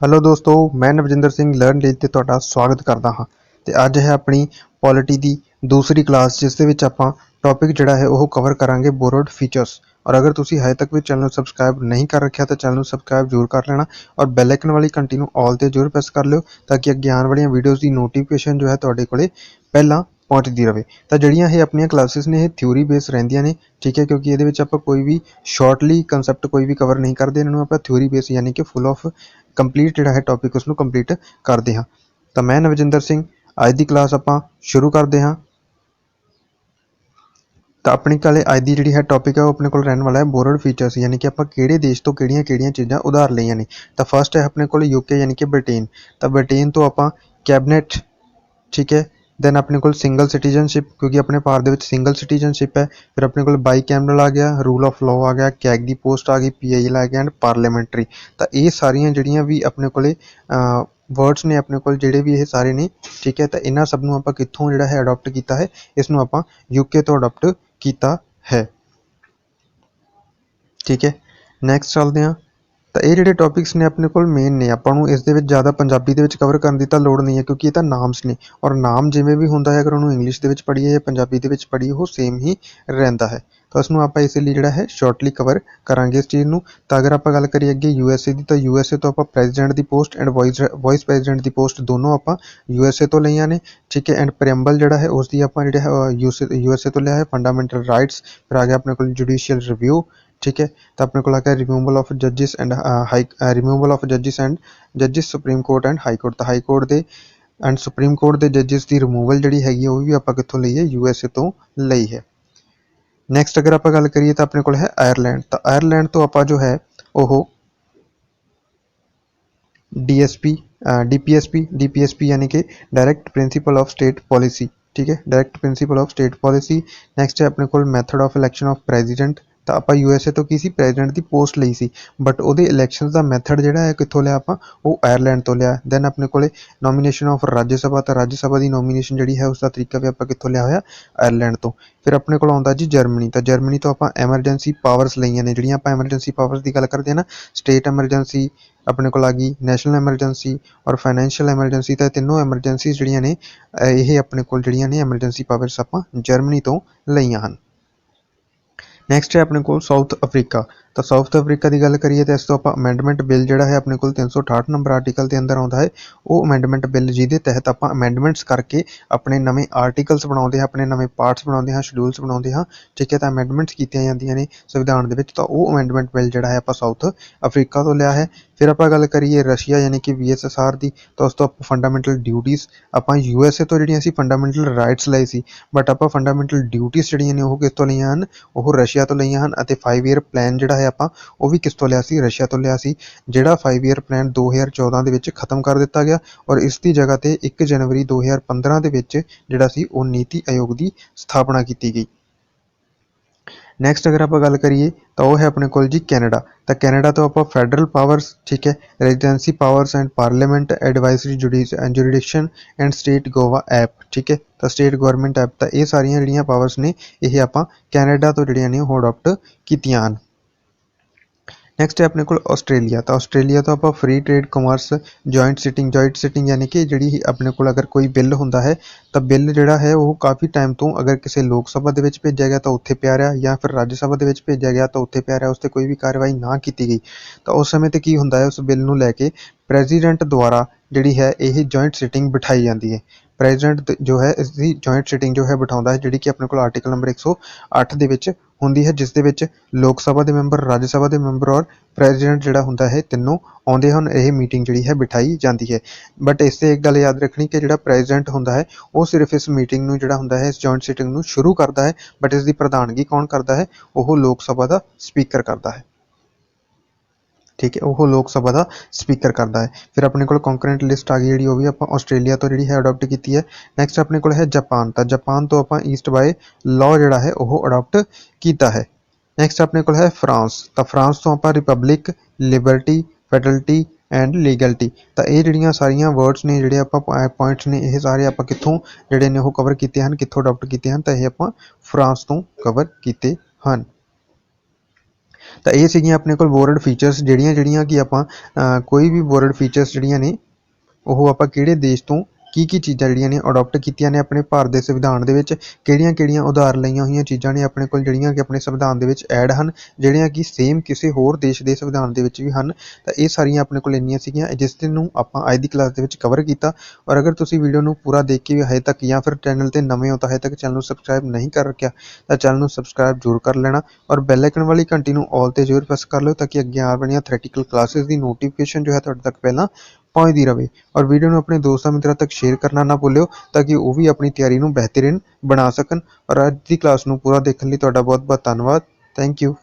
Hello ਦੋਸਤੋ, ਮੈਂ ਨਵਜਿੰਦਰ Singh learn ਲਈ ਤੇ ਤੁਹਾਡਾ ਸਵਾਗਤ ਕਰਦਾ ਹਾਂ। ਤੇ ਅੱਜ ਹੈ ਆਪਣੀ ਪੋਲਿਟੀ ਦੀ ਦੂਸਰੀ ਕਲਾਸ ਜਿਸ ਦੇ ਵਿੱਚ ਆਪਾਂ ਟੌਪਿਕ ਜਿਹੜਾ ਹੈ ਉਹ ਕਵਰ ਕਰਾਂਗੇ ਬੋਰਡ ਫੀਚਰਸ ਔਰ ਅਗਰ ਤੁਸੀਂ ਹਜੇ ਤੱਕ ਵੀ ਚੈਨਲ ਨੂੰ ਸਬਸਕ੍ਰਾਈਬ ਨਹੀਂ ਕਰ ਰੱਖਿਆ, ਤਾਂ ਚੈਨਲ ਨੂੰ ਸਬਸਕ੍ਰਾਈਬ ਜ਼ਰੂਰ ਕਰ ਲੈਣਾ ਔਰ ਬੈਲ ਆਈਕਨ ਵਾਲੀ ਘੰਟੀ ਨੂੰ ਆਲ ਤੇ ਜ਼ਰੂਰ ਪ੍ਰੈਸ ਕਰ ਲਿਓ, ਤਾਂ ਕਿ ਅੱਗੇ ਆਉਣ ਵਾਲੀਆਂ ਵੀਡੀਓਜ਼ ਦੀ ਨੋਟੀਫਿਕੇਸ਼ਨ ਜੋ ਹੈ ਤੁਹਾਡੇ ਕੋਲੇ ਪਹਿਲਾਂ ਪਹੁੰਚਦੀ ਰਹੇ। ਤਾਂ ਜਿਹੜੀਆਂ ਇਹ ਆਪਣੀਆਂ ਕਲਾਸਿਸ ਨੇ, ਇਹ ਥਿਊਰੀ ਬੇਸ ਰਹਿੰਦੀਆਂ ਨੇ, ਠੀਕ ਹੈ, ਕਿਉਂਕਿ ਇਹਦੇ ਵਿੱਚ ਆਪਾਂ ਕੋਈ ਵੀ ਸ਼ਾਰਟਲੀ ਕਨਸੈਪਟ ਕੋਈ ਵੀ ਕਵਰ ਨਹੀਂ ਕਰਦੇ, ਇਹਨਾਂ ਨੂੰ ਆਪਾਂ ਥਿਊਰੀ ਬੇਸ ਯਾਨੀ ਕਿ ਫੁੱਲ ਆਫ ਕੰਪਲੀਟ ਜਿਹੜਾ ਹੈ ਟੌਪਿਕ ਉਸ ਨੂੰ ਕੰਪਲੀਟ ਕਰਦੇ ਹਾਂ। ਤਾਂ ਮੈਂ ਨਵਜਿੰਦਰ ਸਿੰਘ, ਅੱਜ ਦੀ ਕਲਾਸ ਆਪਾਂ ਸ਼ੁਰੂ ਕਰਦੇ ਹਾਂ। ਤਾਂ ਆਪਣੀ ਕਾਲੇ ਅੱਜ ਦੀ ਜਿਹੜੀ ਹੈ ਟੌਪਿਕ ਹੈ, ਉਹ ਆਪਣੇ ਕੋਲ ਰਹਿਣ ਵਾਲਾ ਹੈ ਬੋਰਡ ਫੀਚਰਸ ਯਾਨੀ ਕਿ ਆਪਾਂ ਕਿਹੜੇ ਦੇਸ਼ ਤੋਂ ਕਿਹੜੀਆਂ-ਕਿਹੜੀਆਂ ਚੀਜ਼ਾਂ ਉਧਾਰ ਲਈਆਂ ਨੇ। ਤਾਂ ਫਰਸਟ ਹੈ ਆਪਣੇ ਕੋਲ ਯੂਕੇ ਯਾਨੀ ਕਿ ਬ੍ਰਿਟੇਨ ਤਾਂ ਬ੍ਰਿਟੇਨ ਤੋਂ ਆਪਾਂ ਕੈਬਨਿਟ ਠੀਕ ਹੈ ਦੈਨ ਆਪਣੇ ਕੋਲ ਸਿੰਗਲ ਸਿਟੀਜ਼ਨਸ਼ਿਪ ਕਿਉਂਕਿ ਆਪਣੇ ਭਾਰਤ ਦੇ ਵਿੱਚ ਸਿੰਗਲ ਸਿਟੀਜ਼ਨਸ਼ਿਪ ਹੈ, ਫਿਰ ਆਪਣੇ ਕੋਲ ਬਾਈ ਕੈਮਰਲ ਆ ਗਿਆ ਰੂਲ ਆਫ ਲਾਅ ਆ ਗਿਆ ਕੈਗ ਦੀ ਪੋਸਟ ਆ ਗਈ ਪੀਆਈ ਆ ਗਿਆ ਐਂਡ ਪਾਰਲੀਮੈਂਟਰੀ ਤਾਂ ਇਹ ਸਾਰੀਆਂ ਜਿਹੜੀਆਂ ਵੀ ਆਪਣੇ ਕੋਲੇ ਵਰਡਸ ਨੇ ਆਪਣੇ ਕੋਲ, ਜਿਹੜੇ ਵੀ ਇਹ ਸਾਰੇ ਨੇ, ਠੀਕ ਹੈ, ਤਾਂ ਇਹਨਾਂ ਸਭ ਨੂੰ ਆਪਾਂ ਕਿੱਥੋਂ ਜਿਹੜਾ ਹੈ ਅਡਾਪਟ ਕੀਤਾ ਹੈ ਇਸ ਨੂੰ ਆਪਾਂ ਯੂਕੇ ਤੋਂ ਅਡਾਪਟ ਕੀਤਾ ਹੈ। ਠੀਕ ਹੈ ਨੈਕਸਟ ਚੱਲਦੇ ਹਾਂ। ਤਾਂ ਇਹ ਜਿਹੜੇ ਟੌਪਿਕਸ ਨੇ ਆਪਣੇ ਕੋਲ ਮੇਨ ਨੇ, ਆਪਾਂ ਨੂੰ ਇਸ ਦੇ ਵਿੱਚ ਜ਼ਿਆਦਾ ਪੰਜਾਬੀ ਦੇ ਵਿੱਚ ਕਵਰ ਕਰਨ ਦੀ ਤਾਂ ਲੋੜ ਨਹੀਂ ਹੈ, ਕਿਉਂਕਿ ਇਹ ਤਾਂ ਨਾਮਸ ਨੇ। ਔਰ ਨਾਮ ਜਿਵੇਂ ਵੀ ਹੁੰਦਾ ਹੈ, ਅਗਰ ਉਹਨੂੰ ਇੰਗਲਿਸ਼ ਦੇ ਵਿੱਚ ਪੜ੍ਹੀਏ ਜਾਂ ਪੰਜਾਬੀ ਦੇ ਵਿੱਚ ਪੜ੍ਹੀਏ, ਉਹ ਸੇਮ ਹੀ ਰਹਿੰਦਾ ਹੈ। ਤਾਂ ਉਸ ਨੂੰ ਆਪਾਂ ਇਸ ਲਈ ਜਿਹੜਾ ਹੈ ਸ਼ਾਰਟਲੀ ਕਵਰ ਕਰਾਂਗੇ ਇਸ ਚੀਜ਼ ਨੂੰ। ਤਾਂ ਅਗਰ ਆਪਾਂ ਗੱਲ ਕਰੀਏ ਅੱਗੇ ਯੂਐਸਏ ਦੀ, ਤਾਂ ਯੂਐਸਏ ਤੋਂ ਆਪਾਂ president the post and vice vice president the post ਦੋਨੋਂ ਆਪਾਂ ਯੂਐਸਏ ਤੋਂ ਲਈਆਂ ਨੇ। ਠੀਕ ਹੈ ਐਂਡ ਪ੍ਰੈਂਬਲ ਜਿਹੜਾ ਹੈ, ਉਸ ਦੀ ਆਪਾਂ ਜਿਹੜਾ ਹੈ ਯੂਐਸਏ ਤੋਂ ਲਿਆ ਹੈ ਫੰਡਾਮੈਂਟਲ ਰਾਈਟਸ ਫਿਰ ਆ ਗਿਆ ਆਪਣੇ ਕੋਲ ਜੁਡੀਸ਼ੀਅਲ ਰਿਵਿਊ ਠੀਕ ਹੈ ਤਾਂ ਆਪਣੇ ਕੋਲ ਆ ਗਿਆ removal of ਜੱਜਿਸ and high removal of ਜੱਜਿਸ and ਜੱਜਿਸ supreme court and high court ਤਾਂ ਹਾਈ ਕੋਰਟ ਦੇ ਐਂਡ ਸੁਪਰੀਮ ਕੋਰਟ ਦੇ ਜੱਜਿਸ ਦੀ ਰਿਮੂਵਲ ਜਿਹੜੀ ਹੈਗੀ ਉਹ ਵੀ ਆਪਾਂ ਕਿੱਥੋਂ ਲਈ ਹੈ ਯੂਐਸਏ ਤੋਂ ਲਈ ਹੈ ਨੈਕਸਟ ਅਗਰ ਆਪਾਂ ਗੱਲ ਕਰੀਏ ਤਾਂ ਆਪਣੇ ਕੋਲ ਹੈ ਆਇਰਲੈਂਡ ਤਾਂ ਆਇਰਲੈਂਡ ਤੋਂ ਆਪਾਂ ਜੋ ਹੈ ਉਹ ਡੀਐਸਪੀ ਡੀਪੀਐਸਪੀ ਡੀਪੀਐਸਪੀ ਯਾਨੀ ਕਿ direct principle of state policy ਠੀਕ ਹੈ direct principle of state policy next ਹੈ ਆਪਣੇ ਕੋਲ method of election of president ਤਾਂ ਆਪਾਂ ਯੂਐਸਏ ਤੋਂ ਕੀ ਸੀ ਪ੍ਰੈਜ਼ੀਡੈਂਟ ਦੀ ਪੋਸਟ ਲਈ ਸੀ। ਬਟ ਉਹਦੇ ਇਲੈਕਸ਼ਨਸ ਦਾ ਮੈਥਡ ਜਿਹੜਾ ਹੈ, ਕਿੱਥੋਂ ਲਿਆ ਆਪਾਂ? ਉਹ ਆਇਰਲੈਂਡ ਤੋਂ ਲਿਆ। ਦੈਨ ਆਪਣੇ ਕੋਲੇ ਨੋਮੀਨੇਸ਼ਨ ਆਫ ਰਾਜ ਸਭਾ ਤਾਂ ਰਾਜ ਸਭਾ ਦੀ ਨੋਮੀਨੇਸ਼ਨ ਜਿਹੜੀ ਹੈ, ਉਸ ਦਾ ਤਰੀਕਾ ਵੀ ਆਪਾਂ ਕਿੱਥੋਂ ਲਿਆ ਹੋਇਆ? ਆਇਰਲੈਂਡ ਤੋਂ। ਫਿਰ ਆਪਣੇ ਕੋਲ ਆਉਂਦਾ ਜੀ ਜਰਮਨੀ ਤਾਂ ਜਰਮਨੀ ਤੋਂ ਆਪਾਂ ਐਮਰਜੈਂਸੀ ਪਾਵਰਸ ਲਈਆਂ ਨੇ। ਜਿਹੜੀਆਂ ਆਪਾਂ ਐਮਰਜੈਂਸੀ ਪਾਵਰਸ ਦੀ ਗੱਲ ਕਰਦੇ ਹਾਂ ਨਾ ਸਟੇਟ ਐਮਰਜੈਂਸੀ ਆਪਣੇ ਕੋਲ ਆ ਗਈ ਨੈਸ਼ਨਲ ਐਮਰਜੈਂਸੀ ਔਰ ਫਾਈਨੈਂਸ਼ੀਅਲ ਐਮਰਜੈਂਸੀ ਤਾਂ ਤਿੰਨੋਂ ਐਮਰਜੈਂਸੀ ਜਿਹੜੀਆਂ ਨੇ, ਇਹ ਆਪਣੇ ਕੋਲ ਜਿਹੜੀਆਂ ਨੇ ਐਮਰਜੈਂਸੀ ਪਾਵਰਸ ਆਪਾਂ ਜਰਮਨੀ ਤੋਂ ਲਈਆਂ ਹਨ। ਨੈਕਸਟ ਹੈ ਆਪਣੇ ਕੋਲ ਸਾਊਥ ਅਫਰੀਕਾ ਤਾਂ ਸਾਊਥ ਅਫਰੀਕਾ ਦੀ ਗੱਲ ਕਰੀਏ ਤਾਂ ਇਸ ਤੋਂ ਆਪਾਂ ਅਮੈਂਡਮੈਂਟ ਬਿੱਲ ਜਿਹੜਾ ਹੈ ਆਪਣੇ ਕੋਲ 368 ਨੰਬਰ ਆਰਟੀਕਲ ਦੇ ਅੰਦਰ ਆਉਂਦਾ ਹੈ। ਉਹ ਅਮੈਂਡਮੈਂਟ ਬਿੱਲ ਜਿਹਦੇ ਤਹਿਤ ਆਪਾਂ ਅਮੈਂਡਮੈਂਟਸ ਕਰਕੇ ਆਪਣੇ ਨਵੇਂ ਆਰਟੀਕਲਸ ਬਣਾਉਂਦੇ ਹਾਂ, ਆਪਣੇ ਨਵੇਂ ਪਾਰਟਸ ਬਣਾਉਂਦੇ ਹਾਂ ਸ਼ਡਿਊਲਸ ਬਣਾਉਂਦੇ ਹਾਂ। ਠੀਕ ਹੈ ਤਾਂ ਅਮੈਂਡਮੈਂਟਸ ਕੀਤੀਆਂ ਜਾਂਦੀਆਂ ਨੇ ਸੰਵਿਧਾਨ ਦੇ ਵਿੱਚ। ਤਾਂ ਉਹ ਅਮੈਂਡਮੈਂਟ ਬਿੱਲ ਜਿਹੜਾ ਹੈ ਆਪਾਂ ਸਾਊਥ ਅਫਰੀਕਾ ਤੋਂ ਲਿਆ ਹੈ। ਫਿਰ ਆਪਾਂ ਗੱਲ ਕਰੀਏ ਰਸ਼ੀਆ ਯਾਨੀ ਕਿ ਵੀਐਸਐਸਆਰ ਦੀ, ਤਾਂ ਉਸ ਤੋਂ ਆਪਾਂ ਫੰਡਾਮੈਂਟਲ ਡਿਊਟੀਆਂ ਆਪਾਂ ਯੂਐਸਏ ਤੋਂ ਜਿਹੜੀਆਂ ਸੀ ਫੰਡਾਮੈਂਟਲ ਰਾਈਟਸ ਲਏ ਸੀ। ਬਟ ਆਪਾਂ ਫੰਡਾਮੈਂਟਲ ਡਿਊਟੀਆਂ ਜਿਹੜੀਆਂ ਨੇ ਉਹ ਕਿਸ ਤੋਂ ਲਈਆਂ ਹਨ? ਉਹ ਰਸ਼ੀਆ ਤੋਂ ਲਈਆਂ ਹਨ ਅਤੇ 5 ਈਅਰ ਪਲਾਨ ਜਿਹੜਾ ਹੈ ਆਪਾਂ, ਉਹ ਵੀ ਕਿਸ ਤੋਂ ਲਿਆ ਸੀ? ਰਸ਼ੀਆ ਤੋਂ ਲਿਆ ਸੀ, ਜਿਹੜਾ 5 ਇਅਰ ਪਲਾਨ 2014 ਦੇ ਵਿੱਚ ਖਤਮ ਕਰ ਦਿੱਤਾ ਗਿਆ ਔਰ ਇਸ ਦੀ ਜਗ੍ਹਾ ਤੇ 1 ਜਨਵਰੀ 2015 ਦੇ ਵਿੱਚ ਜਿਹੜਾ ਸੀ, ਉਹ ਨੀਤੀ ਆਯੋਗ ਦੀ ਸਥਾਪਨਾ ਕੀਤੀ ਗਈ। ਨੈਕਸਟ ਅਗਰ ਆਪਾਂ ਗੱਲ ਕਰੀਏ, ਤਾਂ ਉਹ ਹੈ ਆਪਣੇ ਕੋਲ ਜੀ ਕੈਨੇਡਾ ਤਾਂ ਕੈਨੇਡਾ ਤੋਂ ਆਪਾਂ ਫੈਡਰਲ ਪਾਵਰਸ ਠੀਕ ਹੈ residency powers and parliament advisory jurisdiction and state Goa ਐਪ ਠੀਕ ਹੈ। ਤਾਂ ਸਟੇਟ ਗਵਰਨਮੈਂਟ ਐਪ ਤਾਂ ਇਹ ਸਾਰੀਆਂ ਜਿਹੜੀਆਂ ਪਾਵਰਸ ਨੇ, ਇਹ ਆਪਾਂ ਕੈਨੇਡਾ ਤੋਂ ਜਿਹੜੀਆਂ ਨੇ ਉਹ ਅਡਾਪਟ ਕੀਤੀਆਂ ਹਨ। ਨੈਕਸਟ ਹੈ ਆਪਣੇ ਕੋਲ ਆਸਟ੍ਰੇਲੀਆ ਤਾਂ ਆਸਟ੍ਰੇਲੀਆ ਤੋਂ ਆਪਾਂ free trade commerce joint sitting joint sitting ਯਾਨੀ ਕਿ ਜਿਹੜੀ ਆਪਣੇ ਕੋਲ ਅਗਰ ਕੋਈ ਬਿੱਲ ਹੁੰਦਾ ਹੈ ਤਾਂ ਬਿੱਲ ਜਿਹੜਾ ਹੈ ਉਹ ਕਾਫੀ ਟਾਈਮ ਤੋਂ ਅਗਰ ਕਿਸੇ ਲੋਕ ਸਭਾ ਦੇ ਵਿੱਚ ਭੇਜਿਆ ਗਿਆ ਤਾਂ ਉੱਥੇ ਪਿਆ ਰਿਹਾ ਜਾਂ ਫਿਰ ਰਾਜ ਸਭਾ ਦੇ ਵਿੱਚ ਭੇਜਿਆ ਗਿਆ ਤਾਂ ਉੱਥੇ ਪਿਆ ਰਿਹਾ ਉਸ ਤੇ ਕੋਈ ਵੀ ਕਾਰਵਾਈ ਨਾ ਕੀਤੀ ਗਈ ਤਾਂ ਉਸ ਸਮੇਂ ਤੇ ਕੀ ਹੁੰਦਾ ਹੈ ਉਸ ਬਿੱਲ ਨੂੰ ਲੈ ਕੇ ਪ੍ਰੈਜ਼ੀਡੈਂਟ ਦੁਆਰਾ ਜਿਹੜੀ ਹੈ ਇਹ ਜੁਆਇੰਟ ਸਿਟਿੰਗ ਬਿਠਾਈ ਜਾਂਦੀ ਹੈ ਪ੍ਰੈਜ਼ੀਡੈਂਟ ਜੋ ਹੈ, ਇਸ ਦੀ ਜੁਆਇੰਟ ਸਿਟਿੰਗ ਜੋ ਹੈ, ਬਿਠਾਉਂਦਾ ਹੈ, ਜਿਹੜੀ ਕਿ ਆਪਣੇ ਕੋਲ ਆਰਟੀਕਲ ਨੰਬਰ 108 ਦੇ ਵਿੱਚ ਹੁੰਦੀ ਹੈ, ਜਿਸ ਦੇ ਵਿੱਚ ਲੋਕ ਸਭਾ ਦੇ ਮੈਂਬਰ ਰਾਜ ਸਭਾ ਦੇ ਮੈਂਬਰ ਔਰ ਪ੍ਰੈਜ਼ੀਡੈਂਟ ਜਿਹੜਾ ਹੁੰਦਾ ਹੈ, ਤਿੰਨੋਂ ਆਉਂਦੇ ਹਨ। ਇਹ ਮੀਟਿੰਗ ਜਿਹੜੀ ਹੈ, ਬਿਠਾਈ ਜਾਂਦੀ ਹੈ। ਬਟ ਇਸ ਤੇ ਇੱਕ ਗੱਲ ਯਾਦ ਰੱਖਣੀ ਕਿ ਜਿਹੜਾ ਪ੍ਰੈਜ਼ੀਡੈਂਟ ਹੁੰਦਾ ਹੈ, ਉਹ ਸਿਰਫ ਇਸ ਮੀਟਿੰਗ ਨੂੰ ਜਿਹੜਾ ਹੁੰਦਾ ਹੈ, ਇਸ ਜੁਆਇੰਟ ਸਿਟਿੰਗ ਨੂੰ ਸ਼ੁਰੂ ਕਰਦਾ ਹੈ ਬਟ ਇਸ ਦੀ ਪ੍ਰਧਾਨਗੀ ਕੌਣ ਕਰਦਾ ਹੈ? ਉਹ ਲੋਕ ਸਭਾ ਦਾ ਸਪੀਕਰ ਕਰਦਾ ਹੈ। ਠੀਕ ਹੈ ਉਹ ਲੋਕ ਸਭਾ ਦਾ ਸਪੀਕਰ ਕਰਦਾ ਹੈ ਫਿਰ ਆਪਣੇ ਕੋਲ ਕੰਕਰੈਂਟ ਲਿਸਟ ਆ ਗਈ ਜਿਹੜੀ ਉਹ ਵੀ ਆਪਾਂ ਆਸਟ੍ਰੇਲੀਆ ਤੋਂ ਜਿਹੜੀ ਹੈ ਅਡਾਪਟ ਕੀਤੀ ਹੈ ਨੈਕਸਟ ਆਪਣੇ ਕੋਲ ਹੈ ਜਾਪਾਨ ਤਾਂ ਜਾਪਾਨ ਤੋਂ ਆਪਾਂ ਈਸਟ ਬਾਏ ਲਾਅ ਜਿਹੜਾ ਹੈ ਉਹ ਅਡਾਪਟ ਕੀਤਾ ਹੈ ਨੈਕਸਟ ਆਪਣੇ ਕੋਲ ਹੈ ਫਰਾਂਸ ਤਾਂ ਫਰਾਂਸ ਤੋਂ ਆਪਾਂ republic liberty fraternity and equality ਤਾਂ ਇਹ ਜਿਹੜੀਆਂ ਸਾਰੀਆਂ ਵਰਡਸ ਨੇ ਜਿਹੜੇ ਆਪਾਂ ਪੁਆਇੰਟਸ ਨੇ ਇਹ ਸਾਰੇ ਆਪਾਂ ਕਿੱਥੋਂ ਜਿਹੜੇ ਨੇ ਉਹ ਕਵਰ ਕੀਤੇ ਹਨ ਕਿੱਥੋਂ ਅਡਾਪਟ ਕੀਤੇ ਹਨ ਤਾਂ ਇਹ ਆਪਾਂ ਫਰਾਂਸ ਤੋਂ ਕਵਰ ਕੀਤੇ ਹਨ ਤਾਂ ਇਹ ਸੀਗੀਆਂ ਆਪਣੇ ਕੋਲ ਬੋਰਡ ਫੀਚਰਸ ਜਿਹੜੀਆਂ ਜਿਹੜੀਆਂ ਕਿ ਆਪਾਂ ਕੋਈ ਵੀ ਬੋਰਡ ਫੀਚਰਸ ਜਿਹੜੀਆਂ ਨੇ, ਉਹ ਆਪਾਂ ਕਿਹੜੇ ਦੇਸ਼ ਤੋਂ ਕੀ ਕੀ ਚੀਜ਼ਾਂ ਜਿਹੜੀਆਂ ਨੇ ਅਡਾਪਟ ਕੀਤੀਆਂ ਨੇ ਆਪਣੇ ਭਾਰਤ ਦੇ ਸੰਵਿਧਾਨ ਦੇ ਵਿੱਚ ਕਿਹੜੀਆਂ ਕਿਹੜੀਆਂ ਉਧਾਰ ਲਈਆਂ ਹੋਈਆਂ ਚੀਜ਼ਾਂ ਨੇ ਆਪਣੇ ਕੋਲ, ਜਿਹੜੀਆਂ ਕਿ ਆਪਣੇ ਸੰਵਿਧਾਨ ਦੇ ਵਿੱਚ ਐਡ ਹਨ, ਜਿਹੜੀਆਂ ਕਿ ਸੇਮ ਕਿਸੇ ਹੋਰ ਦੇਸ਼ ਦੇ ਸੰਵਿਧਾਨ ਦੇ ਵਿੱਚ ਵੀ ਹਨ। ਤਾਂ ਇਹ ਸਾਰੀਆਂ ਆਪਣੇ ਕੋਲ ਇੰਨੀਆਂ ਸੀਗੀਆਂ ਜਿਸ ਦਿਨ ਨੂੰ ਆਪਾਂ ਅੱਜ ਦੀ ਕਲਾਸ ਦੇ ਵਿੱਚ ਕਵਰ ਕੀਤਾ। ਔਰ ਅਗਰ ਤੁਸੀਂ ਵੀਡੀਓ ਨੂੰ ਪੂਰਾ ਦੇਖ ਕੇ ਵੀ ਹਜੇ ਤੱਕ ਜਾਂ ਫਿਰ ਚੈਨਲ ਤੇ ਨਵੇਂ ਹੋ ਤਾਂ ਹਜੇ ਤੱਕ ਚੈਨਲ ਨੂੰ ਸਬਸਕ੍ਰਾਈਬ ਨਹੀਂ ਕਰ ਰੱਖਿਆ, ਤਾਂ ਚੈਨਲ ਨੂੰ ਸਬਸਕ੍ਰਾਈਬ ਜ਼ਰੂਰ ਕਰ ਲੈਣਾ। ਔਰ ਬੈਲ ਆਈਕਨ ਵਾਲੀ ਘੰਟੀ ਨੂੰ ਆਲ ਤੇ ਜ਼ਰੂਰ ਪ੍ਰੈਸ ਕਰ ਲਓ ਤਾਂ ਕਿ ਅੱਗੇ ਆਉਣ ਵਾਲੀਆਂ ਥਿਓਰੇਟੀਕਲ ਕਲਾਸਿਸ ਦੀ ਨੋਟੀਫਿਕੇਸ਼ਨ ਜੋ ਹੈ ਤੁਹਾਡੇ ਤੱਕ ਪਹਿਲਾਂ ਪਹੁੰਚਦੀ ਰਹੇ ਔਰ ਵੀਡੀਓ ਨੂੰ ਆਪਣੇ ਦੋਸਤਾਂ ਮਿੱਤਰਾਂ ਤੱਕ ਸ਼ੇਅਰ ਕਰਨਾ ਨਾ ਭੁੱਲਿਓ, ਤਾਂ ਕਿ ਉਹ ਵੀ ਆਪਣੀ ਤਿਆਰੀ ਨੂੰ ਬਿਹਤਰੀਨ ਬਣਾ ਸਕਣ। ਔਰ ਅੱਜ ਦੀ ਕਲਾਸ ਨੂੰ ਪੂਰਾ ਦੇਖਣ ਲਈ ਤੁਹਾਡਾ ਬਹੁਤ ਬਹੁਤ ਧੰਨਵਾਦ। Thank you